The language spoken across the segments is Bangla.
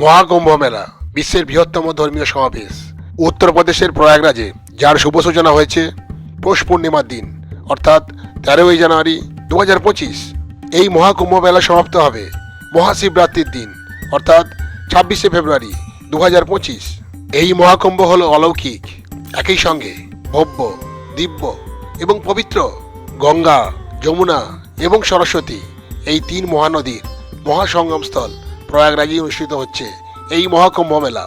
মহাকুম্ভ মেলা বিশ্বের বৃহত্তম ধর্মীয় সমাবেশ। উত্তরপ্রদেশের প্রয়াগরাজে, যার শুভ সূচনা হয়েছে পৌষ পূর্ণিমার দিন, অর্থাৎ তেরোই জানুয়ারি দু হাজার পঁচিশ। এই মহাকুম্ভ মেলা সমাপ্ত হবে মহাশিবরাত্রির দিন, অর্থাৎ ছাব্বিশে ফেব্রুয়ারি দু হাজার পঁচিশ। এই মহাকুম্ভ হল অলৌকিক, একই সঙ্গে ভব্য, দিব্য এবং পবিত্র। গঙ্গা, যমুনা এবং সরস্বতী, এই তিন মহানদীর মহাসঙ্গমস্থল প্রয়াগরাজে অনুষ্ঠিত হচ্ছে এই মহাকুম্ভ মেলা।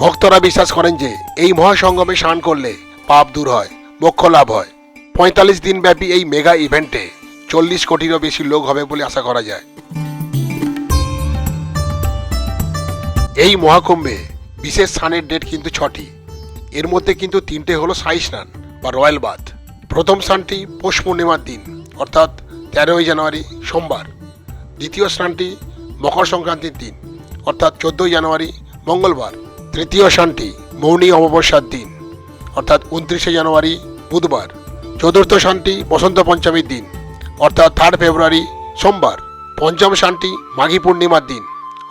ভক্তরা বিশ্বাস করেন যে এই মহাসঙ্গমে স্নান করলে পাপ দূর হয়, মোক্ষ লাভ হয়। পঁয়তাল্লিশ দিন ব্যাপী এই মেগা ইভেন্টে চল্লিশ কোটিরও বেশি লোক হবে বলে আশা করা যায়। এই মহাকুম্ভে বিশেষ স্নানের ডেট কিন্তু ছটি। এর মধ্যে কিন্তু তিনটে হলো সাই স্নান বা রয়্যাল বাথ। প্রথম স্নানটি পৌষ পূর্ণিমার দিন। অর্থাৎ তেরোই জানুয়ারি সোমবার। দ্বিতীয় স্নানটি মকর সংক্রান্তির দিন, অর্থাৎ চোদ্দোই জানুয়ারি মঙ্গলবার। তৃতীয় স্নানটি মৌনী অমাবস্যার দিন, অর্থাৎ উনত্রিশে জানুয়ারি বুধবার। চতুর্থ শান্তি বসন্ত পঞ্চমীর দিন, অর্থাৎ থার্ড ফেব্রুয়ারি সোমবার। পঞ্চম শান্তি মাঘী পূর্ণিমার দিন,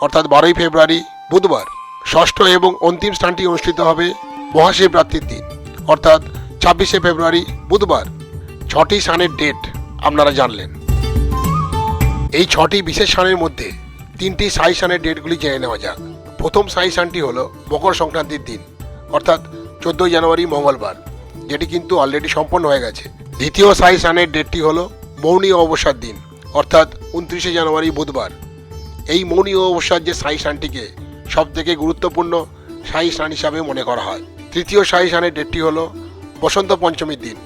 অর্থাৎ বারোই ফেব্রুয়ারি বুধবার। ষষ্ঠ এবং অন্তিম স্থানটি অনুষ্ঠিত হবে মহাশিবরাত্রির দিন, অর্থাৎ ছাব্বিশে ফেব্রুয়ারি বুধবার। ছটি স্নানের ডেট আপনারা জানলেন। এই ছটি বিশেষ স্নানের মধ্যে তিনটি সাই স্নানের ডেটগুলি জেনে নেওয়া যাক। প্রথম সাই স্নানটি হলো মকর সংক্রান্তির দিন, অর্থাৎ চোদ্দোই জানুয়ারি মঙ্গলবার, যেটি কিন্তু অলরেডি সম্পন্ন হয়ে গেছে। দ্বিতীয় সাই স্নানের ডেটটি হলো মৌনী অমাবস্যার দিন, অর্থাৎ উনত্রিশে জানুয়ারি বুধবার। এই মৌনী অমাবস্যার যে সাই স্নানটিকে সব থেকে গুরুত্বপূর্ণ সাই স্নান হিসাবে মনে করা হয়। তৃতীয় সাই স্নানের ডেটটি হলো বসন্ত পঞ্চমীর দিন,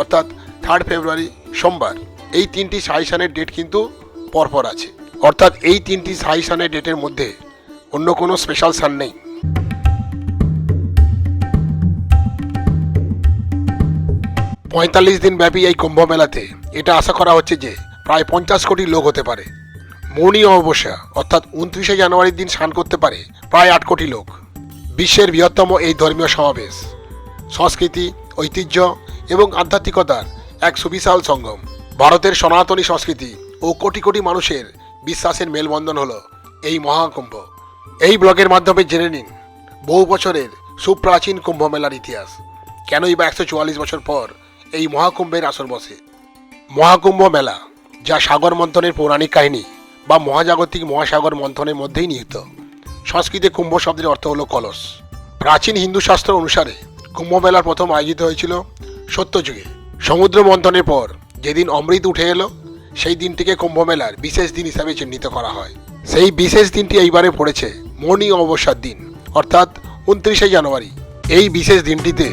অর্থাৎ থার্ড ফেব্রুয়ারি সোমবার। এই তিনটি সাই ডেট কিন্তু পরপর আছে। অর্থাৎ এই তিনটি সাই ডেটের মধ্যে অন্য কোনো স্পেশাল স্থান নেই। পঁয়তাল্লিশ দিন ব্যাপী এই কুম্ভ মেলাতে এটা আশা করা হচ্ছে যে প্রায় পঞ্চাশ কোটি লোক হতে পারে। মৌনী অমাবস্যা, অর্থাৎ উনত্রিশে জানুয়ারির দিন স্নান করতে পারে প্রায় আট কোটি লোক। বিশ্বের বৃহত্তম এই ধর্মীয় সমাবেশ। সংস্কৃতি, ঐতিহ্য এবং আধ্যাত্মিকতার এক সুবিশাল সঙ্গম। ভারতের সনাতনী সংস্কৃতি ও কোটি কোটি মানুষের বিশ্বাসের মেলবন্ধন হলো এই মহাকুম্ভ। এই ব্লগের মাধ্যমে জেনে নিন, বহু বছরের সুপ্রাচীন কুম্ভ মেলার ইতিহাস। কেনই বা একশো চুয়াল্লিশ বছর পর এই মহাকুম্ভের আসর বসে? মহাকুম্ভ মেলা, যা সাগর মন্থনের পৌরাণিক কাহিনী বা মহাজাগতিক মহাসাগর মন্থনের মধ্যেই নিহিত। সংস্কৃতে কুম্ভ শব্দের অর্থ হলো কলস। প্রাচীন হিন্দু শাস্ত্র অনুসারে কুম্ভ মেলার প্রথম আয়োজিত হয়েছিল সত্যযুগে। সমুদ্র মন্থনের পর যেদিন অমৃত উঠে এলো, সেই দিনটিকে কুম্ভ মেলার বিশেষ দিন হিসাবে চিহ্নিত করা হয়। সেই বিশেষ দিনটি এইবারে পড়েছে মৌনী অমাবস্যার দিন, অর্থাৎ উনত্রিশে জানুয়ারি। এই বিশেষ দিনটিতে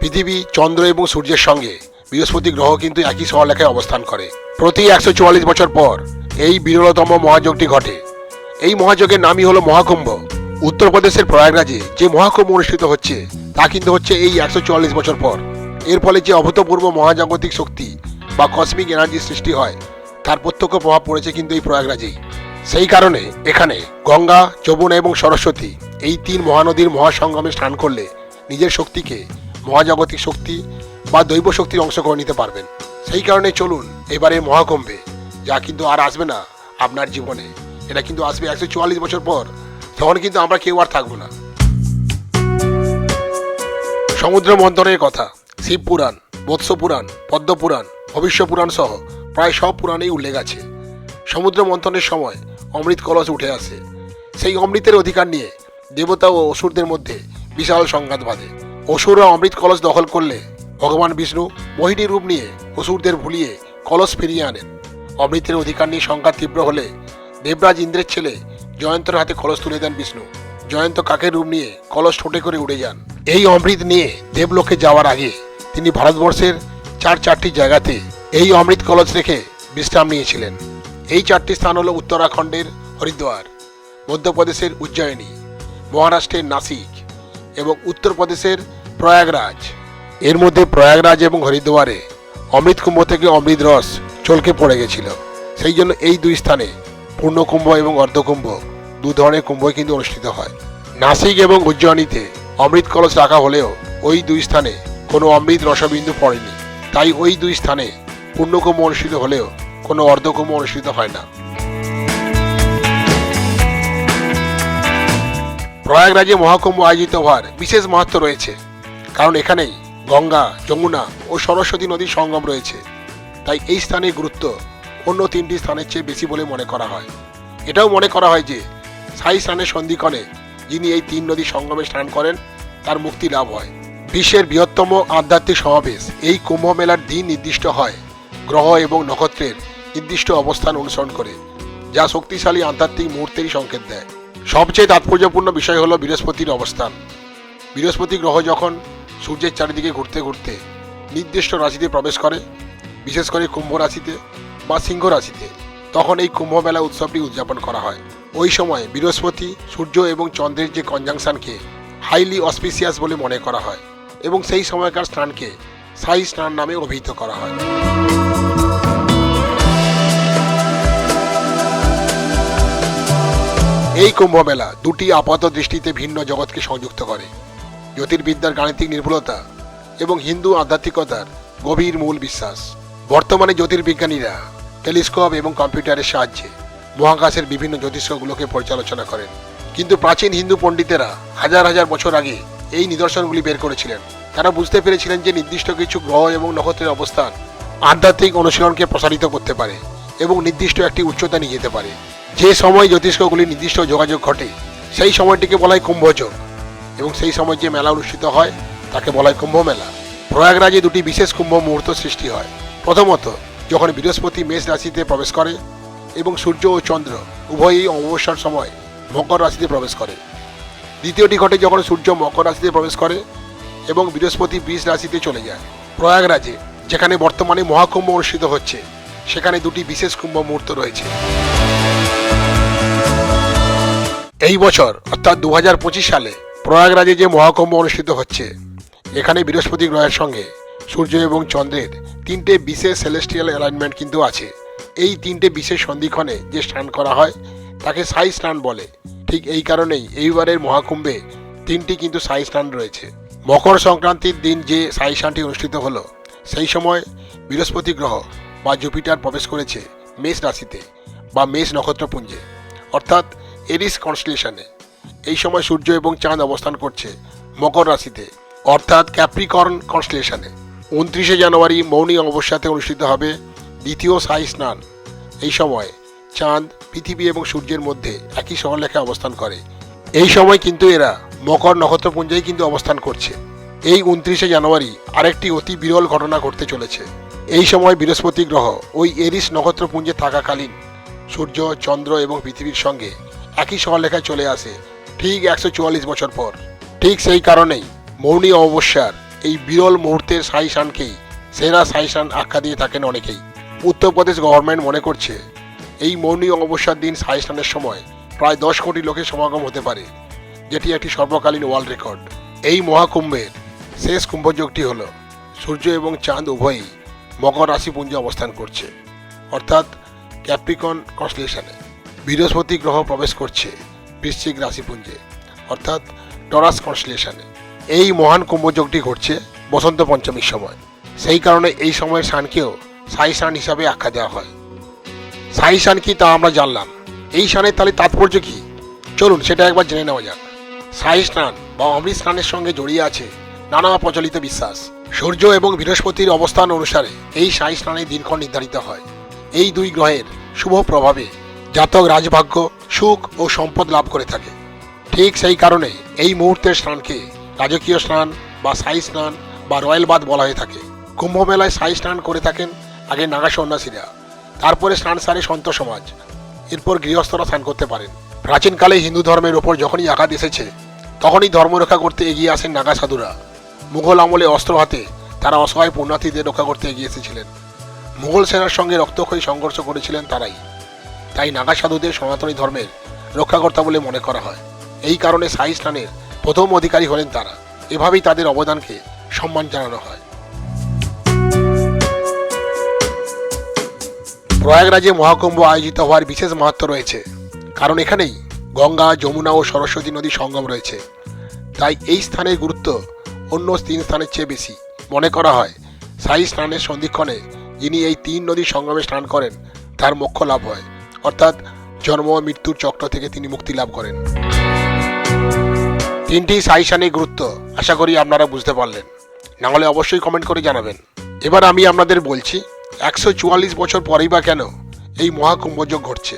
পৃথিবী, চন্দ্র এবং সূর্যের সঙ্গে বৃহস্পতি গ্রহ কিন্তু একই সহলেখায় অবস্থান করে। প্রতি একশো চুয়াল্লিশ বছর পর এই বিরলতম মহাযোগটি ঘটে। এই মহাযোগের নামই হলো মহাকুম্ভ। উত্তরপ্রদেশের প্রয়াগরাজে যে মহাকুম্ভ অনুষ্ঠিত হচ্ছে, তা কিন্তু হচ্ছে এই একশো চুয়াল্লিশ বছর পর। এর ফলে যে অভূতপূর্ব মহাজাগতিক শক্তি বা কসমিক এনার্জি সৃষ্টি হয়, তার প্রত্যক্ষ প্রভাব পড়েছে কিন্তু এই প্রয়াগরাজেই। সেই কারণে এখানে গঙ্গা, যমুনা এবং সরস্বতী এই তিন মহানদীর মহাসঙ্গমে স্নান করলে নিজের শক্তিকে মহাজাগতিক শক্তি বা দৈব শক্তির অংশ করে নিতে পারবেন। সেই কারণে চলুন এবারে মহাকুম্ভে, যা কিন্তু আর আসবে না আপনার জীবনে। এটা কিন্তু আসবে একশো চুয়াল্লিশ বছর পর, তখন কিন্তু আমরা কেউ আর থাকব না। সমুদ্র মন্থনের কথা। শিব পুরাণ বৎস পুরাণ পদ্ম পুরাণ ভবিষ্য পুরাণ সহ প্রায় সব পুরাণেই উল্লেখ আছে। সমুদ্র মন্থনের সময় অমৃত কলস উঠে আসে। সেই অমৃতের অধিকার নিয়ে দেবতা ও অসুরদের মধ্যে বিশাল সংঘাত বাঁধে। অসুররা অমৃত কলস দখল করলে ভগবান বিষ্ণু মোহিনী রূপ নিয়ে অসুরদের ভুলিয়ে কলস ফিরিয়ে আনেন। অমৃতের অধিকার নিয়ে সংঘাত তীব্র হলে দেবরাজ ইন্দ্রের ছেলে জয়ন্তর হাতে কলস তুলে দেন বিষ্ণু। জয়ন্ত কাকের রূপ নিয়ে কলস ঠোঁটে করে উড়ে যান। এই অমৃত নিয়ে দেবলোকে যাওয়ার আগে তিনি ভারতবর্ষের চার চারটি জায়গাতে এই অমৃত কলস রেখে বিশ্রাম নিয়েছিলেন। এই চারটি স্থান হল উত্তরাখণ্ডের হরিদ্বার, মধ্যপ্রদেশের উজ্জয়িনী, মহারাষ্ট্রের নাসিক এবং উত্তরপ্রদেশের প্রয়াগরাজ। এর মধ্যে প্রয়াগরাজ এবং হরিদ্বারে অমৃত কুম্ভ থেকে অমৃত রস চলকে পড়ে গেছিল। সেই জন্য এই দুই স্থানে পূর্ণকুম্ভ এবং অর্ধকুম্ভ, দু ধরনের কুম্ভই কিন্তু অনুষ্ঠিত হয়। নাসিক এবং উজ্জয়িনীতে অমৃত কলস রাখা হলেও ওই দুই স্থানে কোনো অমৃত রসবিন্দু পড়েনি। তাই ওই দুই স্থানে পূর্ণকুম্ভ অনুষ্ঠিত হলেও কোনো অর্ধকুম্ভ অনুষ্ঠিত হয় না। প্রয়াগরাজে মহাকুম্ভ আয়োজিত হওয়ার বিশেষ মাহাত্ম রয়েছে। কারণ এখানেই গঙ্গা, যমুনা ও সরস্বতী নদীর সঙ্গম রয়েছে। তাই এই স্থানের গুরুত্ব অন্য তিনটি স্থানের চেয়ে বেশি বলে মনে করা হয়। এটাও মনে করা হয় যে সাই স্নানের সন্ধিক্ষণে যিনি এই তিন নদী সঙ্গমে স্নান করেন, তার মুক্তি লাভ হয়। বিশ্বের বৃহত্তম আধ্যাত্মিক সমাবেশ। এই কুম্ভ মেলার দিন নির্দিষ্ট হয়। গ্রহ এবং নক্ষত্রের নির্দিষ্ট অবস্থান অনুসরণ করে, যা শক্তিশালী আধ্যাত্মিক মুহূর্তেরই সংকেত দেয়। সবচেয়ে তাৎপর্যপূর্ণ বিষয় হলো বৃহস্পতির অবস্থান। বৃহস্পতি গ্রহ যখন সূর্যের চারিদিকে ঘুরতে ঘুরতে নির্দিষ্ট রাশিতে প্রবেশ করে, বিশেষ করে কুম্ভ রাশিতে বা সিংহ রাশিতে, তখন এই কুম্ভ মেলা উৎসবটি উদযাপন করা হয়। ওই সময় বৃহস্পতি, সূর্য এবং চন্দ্রের যে কনজাংশনকে হাইলি অসপিসিয়াস বলে মনে করা হয়। এবং সেই সময়কার স্নানকে সাই স্নান নামে অভিহিত করা হয়। এই কুম্ভ মেলা দুটি আপাত দৃষ্টিতে ভিন্ন জগৎকে সংযুক্ত করে। জ্যোতির্বিদ্যার গাণিতিক নির্ভুলতা এবং হিন্দু আধ্যাত্মিকতার গভীর মূল বিশ্বাস। বর্তমানে জ্যোতির্বিজ্ঞানীরা টেলিস্কোপ এবং কম্পিউটারের সাহায্যে মহাকাশের বিভিন্ন জ্যোতিষ্কগুলোকে পর্যালোচনা করেন। কিন্তু প্রাচীন হিন্দু পণ্ডিতেরা হাজার হাজার বছর আগে এই নিদর্শনগুলি বের করেছিলেন। তারা বুঝতে পেরেছিলেন যে নির্দিষ্ট কিছু গ্রহ এবং নক্ষত্রের অবস্থান আধ্যাত্মিক অনুশীলনকে প্রসারিত করতে পারে এবং নির্দিষ্ট একটি উচ্চতা নিয়ে যেতে পারে। যে সময় জ্যোতিষ্কগুলি নির্দিষ্ট যোগাযোগ ঘটে, সেই সময়টিকে বলা হয় কুম্ভযোগ এবং সেই সময় যে মেলা অনুষ্ঠিত হয়, তাকে বলা হয় কুম্ভ মেলা প্রয়াগরাজে দুটি বিশেষ কুম্ভ মুহূর্ত সৃষ্টি হয়। প্রথমত, যখন বৃহস্পতি মেষ রাশিতে প্রবেশ করে এবং সূর্য ও চন্দ্র উভয়ই অমাবস্যার সময় মকর রাশিতে প্রবেশ করে। দ্বিতীয়টি ঘটে যখন সূর্য মকর রাশিতে প্রবেশ করে এবং বৃহস্পতি বৃষ রাশিতে চলে যায়। প্রয়াগরাজে, যেখানে বর্তমানে মহাকুম্ভ অনুষ্ঠিত হচ্ছে, সেখানে দুটি বিশেষ কুম্ভ মুহূর্ত রয়েছে। এই বছর, অর্থাৎ দু হাজার পঁচিশ সালে, প্রয়াগরাজে যে মহাকুম্ভ অনুষ্ঠিত হচ্ছে, এখানে বৃহস্পতি গ্রহের সঙ্গে সূর্য এবং চন্দ্রের তিনটে বিশেষ সেলেস্টিয়াল অ্যালাইনমেন্ট কিন্তু আছে। এই তিনটে বিশেষ সন্ধিক্ষণে যে স্নান করা হয়, তাকে সাই স্নান বলে। ঠিক এই কারণেই এইবারের মহাকুম্ভে তিনটি কিন্তু সাই স্নান রয়েছে। মকর সংক্রান্তির দিন যে সাই স্নানটি অনুষ্ঠিত হলো, সেই সময় বৃহস্পতি গ্রহ বা জুপিটার প্রবেশ করেছে মেষ রাশিতে বা মেষ নক্ষত্রপুঞ্জে। অর্থাৎ এরিস কনস্টেলেশনে। এই সময় সূর্য এবং চাঁদ অবস্থান করছে মকর রাশিতে, অর্থাৎ ক্যাপ্রিকর্ন কনস্টেলেশনে। উনত্রিশে জানুয়ারি মৌনী অমাবস্যাতে অনুষ্ঠিত হবে দ্বিতীয় সাই স্নান। এই সময় চাঁদ, পৃথিবী এবং সূর্যের মধ্যে একই সহলেখে অবস্থান করে। এই সময় কিন্তু এরা মকর নক্ষত্রপুঞ্জেই কিন্তু অবস্থান করছে। এই উনত্রিশে জানুয়ারি আরেকটি অতি বিরল ঘটনা ঘটতে চলেছে। এই সময় বৃহস্পতি গ্রহ ওই এরিস নক্ষত্রপুঞ্জে থাকাকালীন সূর্য, চন্দ্র এবং পৃথিবীর সঙ্গে একই সহলেখায় চলে আসে ঠিক একশো চুয়াল্লিশ বছর পর। ঠিক সেই কারণেই মৌনী অমাবস্যার এই বিরল মুহূর্তের সাইসানকেই সেরা সাইসান আখ্যা দিয়ে থাকেন অনেকেই। উত্তরপ্রদেশ গভর্নমেন্ট মনে করছে এই মৌনী অমাবস্যার দিন সাইস্নানের সময় প্রায় দশ কোটি লোকের সমাগম হতে পারে, যেটি একটি সর্বকালীন ওয়ার্ল্ড রেকর্ড এই মহাকুম্ভের শেষ কুম্ভযোগটি হল সূর্য এবং চাঁদ উভয়ই মকর রাশিপুঞ্জে অবস্থান করছে, অর্থাৎ ক্যাপ্রিকন কনস্টেলেশনে বৃহস্পতি গ্রহ প্রবেশ করছে বৃশ্চিক রাশিপুঞ্জে, অর্থাৎ টরাস কনস্টেলেশনে এই মহান কুম্ভযোগটি ঘটছে বসন্ত পঞ্চমীর সময়। সেই কারণে এই সময়ের শানকেও সাই শান হিসাবে আখ্যা দেওয়া হয়। সাই শান কি তা আমরা জানলাম। এই শানের তাহলে তাৎপর্য কি? চলুন, সেটা একবার জেনে নেওয়া যাক। সাই স্নান বা অমৃত স্নানের সঙ্গে জড়িয়ে আছে নানা প্রচলিত বিশ্বাস। সূর্য এবং বৃহস্পতির অবস্থান অনুসারে এই সাই স্নানের দিনক্ষণ নির্ধারিত হয়। এই দুই গ্রহের শুভ প্রভাবে জাতক রাজভাগ্য, সুখ ও সম্পদ লাভ করে থাকে। ঠিক সেই কারণে এই মুহূর্তের স্নানকে রাজকীয় স্নান বা সাই স্নান বা রয়্যাল বাদ বলা হয়ে থাকে। কুম্ভমেলায় সাই স্নান করে থাকেন আগে নাগা সন্ন্যাসীরা। তারপরে স্নান সারে সন্ত সমাজ, এরপর গৃহস্থরা স্নান করতে পারেন। প্রাচীনকালে হিন্দু ধর্মের ওপর যখনই আঘাত এসেছে, তখনই ধর্ম রক্ষা করতে এগিয়ে আসেন নাগা সাধুরা। মুঘল আমলে অস্ত্র হাতে তারা অসহায় পুণ্যার্থীদের রক্ষা করতে এগিয়ে এসেছিলেন। মুঘল সেনার সঙ্গে রক্তক্ষয়ী সংঘর্ষ করেছিলেন তারাই। তাই নাগা সাধুদের সনাতনী ধর্মের রক্ষাকর্তা বলে মনে করা হয়। এই কারণে সাই স্নানের প্রথম অধিকারী হলেন তারা। এভাবেই তাদের অবদানকে সম্মান জানানো হয়। প্রয়াগরাজে মহাকুম্ভ আয়োজিত হওয়ার বিশেষ মাহাত্ম রয়েছে। কারণ এখানেই গঙ্গা, যমুনা ও সরস্বতী নদী সঙ্গম রয়েছে। তাই এই স্থানের গুরুত্ব অন্য তিন স্থানের চেয়ে বেশি। মনে করা হয়, সাই স্নানের সন্ধিক্ষণে যিনি এই তিন নদীর সঙ্গমে স্নান করেন, তার মোক্ষ লাভ হয়। অর্থাৎ জন্ম মৃত্যুর চক্র থেকে তিনি মুক্তি লাভ করেন। তিনটি সাইসানের গুরুত্ব আশা করি আপনারা বুঝতে পারলেন। না হলে অবশ্যই কমেন্ট করে জানাবেন। এবার আমি আপনাদের বলছি একশো চুয়াল্লিশ বছর পরেই বা কেন এই মহাকুম্ভযোগ ঘটছে?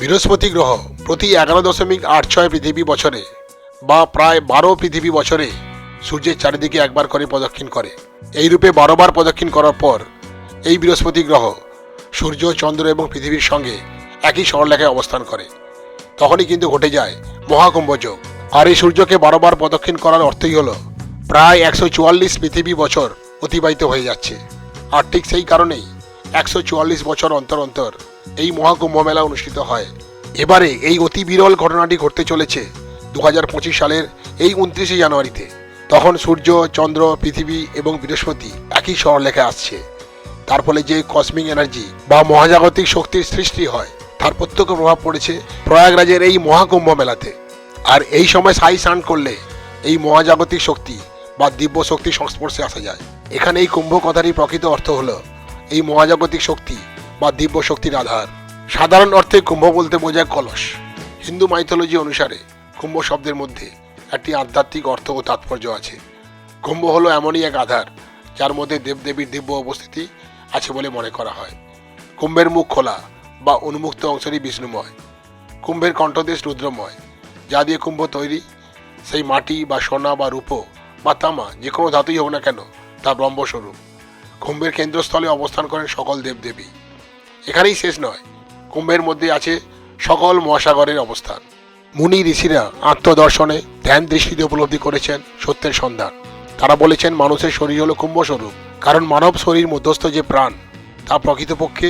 বৃহস্পতি গ্রহ প্রতি এগারো দশমিক আট ছয় পৃথিবী বছরে বা প্রায় বারো পৃথিবী বছরে সূর্যের চারিদিকে একবার করে প্রদক্ষিণ করে। এই রূপে বারোবার প্রদক্ষিণ করার পর এই বৃহস্পতি গ্রহ সূর্য, চন্দ্র এবং পৃথিবীর সঙ্গে একই সরলরেখায় অবস্থান করে। তখনই কিন্তু ঘটে যায় মহাকুম্ভযোগ। আর এই সূর্যকে বারোবার প্রদক্ষিণ করার অর্থই হলো প্রায় একশো চুয়াল্লিশ পৃথিবী বছর অতিবাহিত হয়ে যাচ্ছে। আর ঠিক সেই কারণেই একশো চুয়াল্লিশ বছর অন্তর অন্তর এই মহাকুম্ভ মেলা অনুষ্ঠিত হয়। এবারে এই অতি বিরল ঘটনাটি ঘটতে চলেছে দু সালের এই উনত্রিশে জানুয়ারিতে। তখন সূর্য, চন্দ্র, পৃথিবী এবং বৃহস্পতি একই সরলেখে আসছে। তার ফলে যে কসমিক এনার্জি বা মহাজাগতিক শক্তির সৃষ্টি হয়, তার প্রত্যক্ষ প্রভাব পড়েছে প্রয়াগরাজের এই মহাকুম্ভ মেলাতে। আর এই সময় সাই স্নান করলে এই মহাজাগতিক শক্তি বা দিব্য শক্তির সংস্পর্শে আসা যায়। এখানে এই কুম্ভ কথারই প্রকৃত অর্থ হলো এই মহাজাগতিক শক্তি বা দিব্য শক্তির আধার। সাধারণ অর্থে কুম্ভ বলতে বোঝায় কলস। হিন্দু মাইথোলজি অনুসারে কুম্ভ শব্দের মধ্যে একটি আধ্যাত্মিক অর্থ ও তাৎপর্য আছে। কুম্ভ হলো এমনই এক আধার, যার মধ্যে দেবদেবীর দিব্য উপস্থিতি আছে বলে মনে করা হয়। কুম্ভের মুখ খোলা বা উন্মুক্ত অংশটি বিষ্ণুময়। কুম্ভের কণ্ঠদেশ রুদ্রময়, যা দিয়ে কুম্ভ তৈরি। সেই মাটি বা সোনা বা রূপো বা তামা যে কোনো ধাতুই হোক না কেন, তা ব্রহ্মস্বরূপ। কুম্ভের কেন্দ্রস্থলে অবস্থান করেন সকল দেবদেবী। এখানেই শেষ নয়। কুম্ভের মধ্যে আছে সকল মহাসাগরের অবস্থান। মুনি ঋষিরা আত্মদর্শনে ধ্যান দৃষ্টিতে উপলব্ধি করেছেন সত্যের সন্ধান। তারা বলেছেন মানুষের শরীর হলো কুম্ভস্বরূপ, কারণ মানব শরীর মধ্যস্থ যে প্রাণ, তা প্রকৃতপক্ষে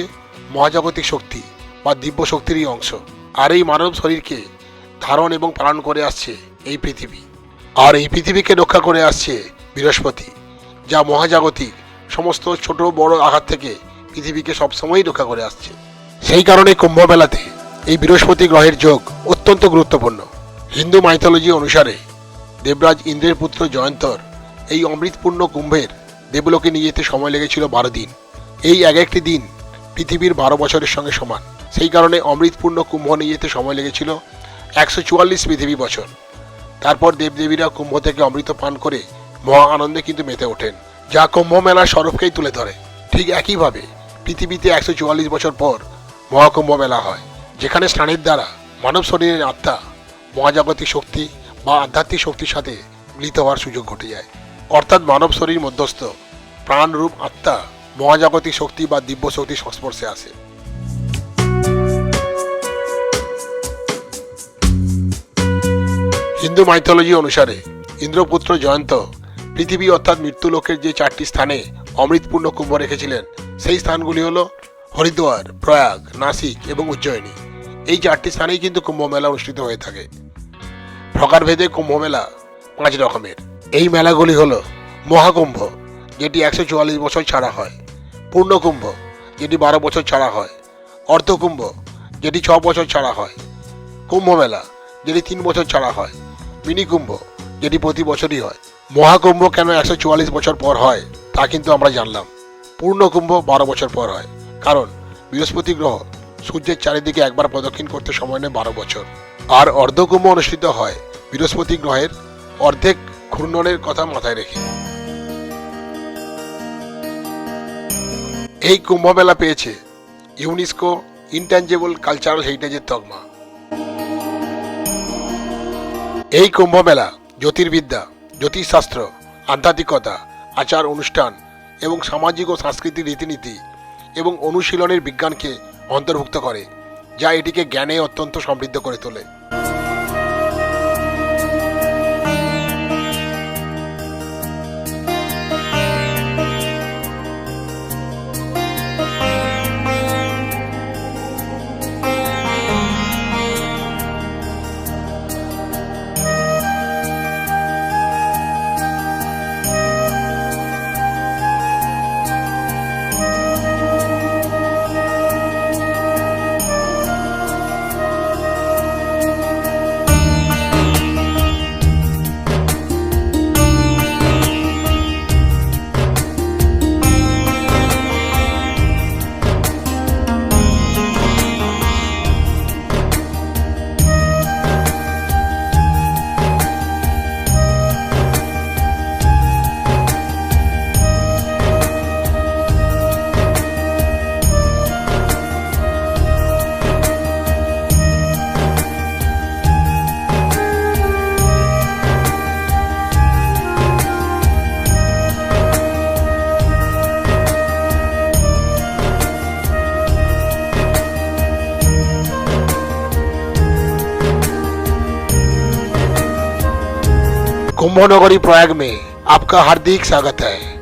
মহাজাগতিক শক্তি বা দিব্য শক্তিরই অংশ। আর এই মানব শরীরকে ধারণ এবং পালন করে আসছে এই পৃথিবী। আর এই পৃথিবীকে রক্ষা করে আসছে বৃহস্পতি, যা মহাজাগতিক সমস্ত ছোট বড় আঘাত থেকে পৃথিবীকে সবসময়ই রক্ষা করে আসছে। সেই কারণে কুম্ভ মেলাতে এই বৃহস্পতি গ্রহের যোগ অত্যন্ত গুরুত্বপূর্ণ। হিন্দু মাইথোলজি অনুসারে দেবরাজ ইন্দ্রের পুত্র জয়ন্তর এই অমৃতপূর্ণ কুম্ভের দেবলোকে নিয়ে যেতে সময় লেগেছিল বারো দিন। এই এক একটি দিন পৃথিবীর বারো বছরের সঙ্গে সমান। সেই কারণে অমৃতপূর্ণ কুম্ভ নিয়ে যেতে সময় লেগেছিল একশো চুয়াল্লিশ পৃথিবী বছর। তারপর দেবদেবীরা কুম্ভ থেকে অমৃত পান করে মহা আনন্দে কিন্তু মেতে ওঠেন। যা কুম্ভ মেলার স্বরূপকেই তুলে ধরে। ঠিক একইভাবে পৃথিবীতে একশো চুয়াল্লিশ বছর পর মহাকুম্ভ মেলা হয়, যেখানে স্নানের দ্বারা মানব শরীরের আত্মা মহাজাগতিক শক্তি বা আধ্যাত্মিক শক্তির সাথে মিলিত হওয়ার সুযোগ ঘটে যায়। অর্থাৎ মানব শরীর মধ্যস্থ প্রাণরূপ আত্মা মহাজাগতিক শক্তি বা দিব্য শক্তির সংস্পর্শে আসে। হিন্দু মাইথোলজি অনুসারে ইন্দ্রপুত্র জয়ন্ত পৃথিবী অর্থাৎ মৃত্যুলোকের যে চারটি স্থানে অমৃতপূর্ণ কুম্ভ রেখেছিলেন, সেই স্থানগুলি হল হরিদ্বার, প্রয়াগ, নাসিক এবং উজ্জয়িনী। এই চারটি স্থানেই কিন্তু কুম্ভ মেলা অনুষ্ঠিত হয়ে থাকে। প্রকারভেদে কুম্ভ মেলা পাঁচ রকমের। এই মেলাগুলি হল মহাকুম্ভ, যেটি একশো চুয়াল্লিশ বছর ছাড়া হয়। পূর্ণকুম্ভ, যেটি বারো বছর ছাড়া হয়। অর্ধকুম্ভ, যেটি ছ বছর ছাড়া হয়। কুম্ভ মেলা, যেটি তিন বছর ছাড়া হয়। মিনি কুম্ভ যেটি প্রতি বছরই হয়। মহাকুম্ভ কেন একশো চুয়াল্লিশ বছর পর হয়, তা কিন্তু আমরা জানলাম। পূর্ণকুম্ভ বারো বছর পর হয়। কারণ, বৃহস্পতি গ্রহ সূর্যের চারিদিকে একবার প্রদক্ষিণ করতে সময় নেয় বারো বছর। আর অর্ধকুম্ভ অনুষ্ঠিত হয় বৃহস্পতি গ্রহের অর্ধেক ঘূর্ণনের কথা মাথায় রেখে। এই কুম্ভমেলা পেয়েছে ইউনেস্কো ইনট্যাঞ্জেবল কালচারাল হেরিটেজের তকমা। এই কুম্ভমেলা, জ্যোতির্বিদ্যা জ্যোতিষশাস্ত্র, আধ্যাত্মিকতা, আচার অনুষ্ঠান এবং সামাজিক ও সাংস্কৃতিক রীতিনীতি এবং অনুশীলনের বিজ্ঞানকে অন্তর্ভুক্ত করে, যা এটিকে জ্ঞানে অত্যন্ত সমৃদ্ধ করে তোলে। कुंभ नगरी प्रयाग में आपका हार्दिक स्वागत है।